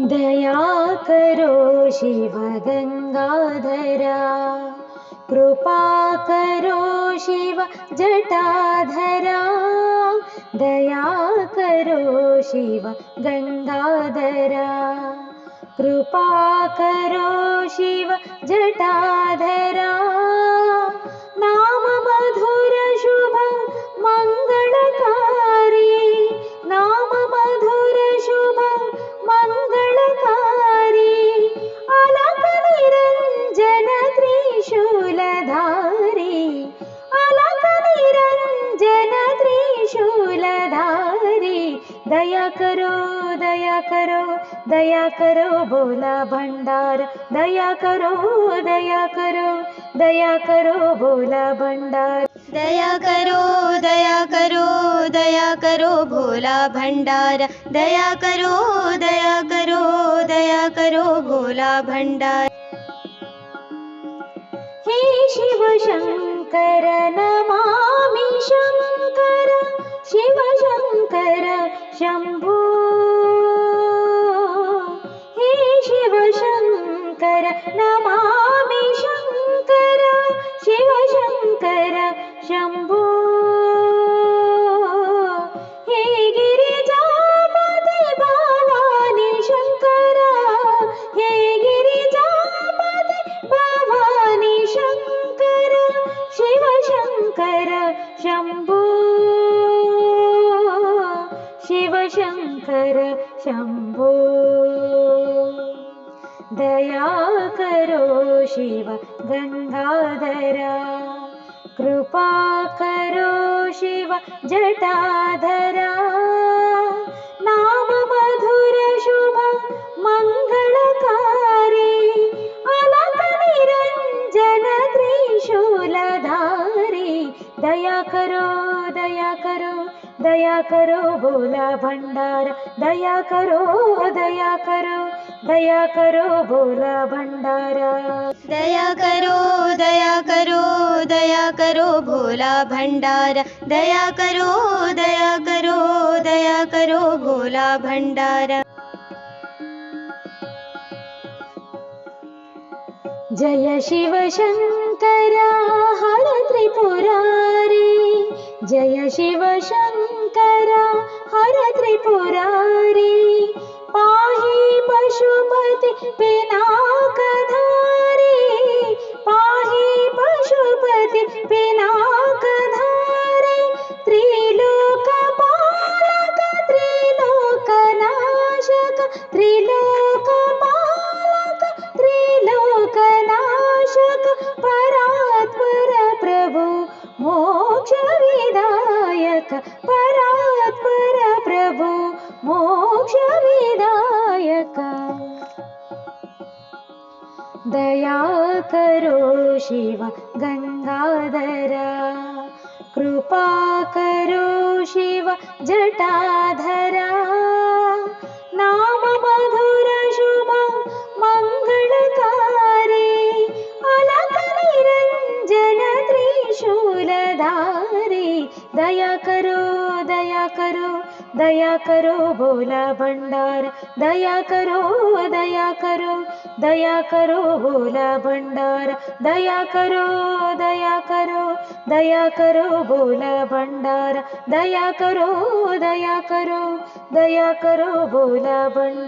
दया करो शिव गङ्गाधरा कृपा करो शिव जटाधरा। दया करो शिव गङ्गाधरा कृपा करो शिव जटाधरा दया करो दया करो दया करो बोला भंडार। दया करो दया करो दया करो बोला भंडार। दया करो दया करो दया करो भोला भंडार। दया करो दया करो दया करो भोला भंडार। हे शिव शंकर नमामि शम्भो। हे शिव शङ्कर नमामि शङ्कर शिव शङ्कर शम्भो शिवशङ्कर शम्भो दया करो शिव गङ्गाधरा कृपा करो शिव जटाधरा नाम मधुर शुभ मङ्गलकारी अलक निरञ्जन त्रिशूलधारी दया करो दया करो दया करो बोला भंडार दया करो दया करो दया करो बोला भंडार दया करो दया करो दया करो भोला भंडार दया करो दया करो दया करो भोला भंडार जय शिव शङ्कर हर त्रिपुरारी जय शिव शङ्कर हर त्रिपुरारी। पाहि पशुपति पिनाकधारी पाहि पशुपति पिनाकधारी त्रिलोकपालक त्रिलोकनाशक त्रिलोकपालक त्रिलोकनाशक परात्पर प्रभु मोक्षविदायक मोक्षविदायक दया करो शिव गङ्गाधरा कृपा करो शिव जटाधरा। नाम मधुर शुभ मङ्गलकारी अलक निरञ्जन त्रिशूलधारी। दया करो दया करो दया करो बोला भंडार दया करो दया करो दया करो बोला भंडार दया करो दया करो दया करो बोला भंडार दया करो दया करो दया करो बोला भंडार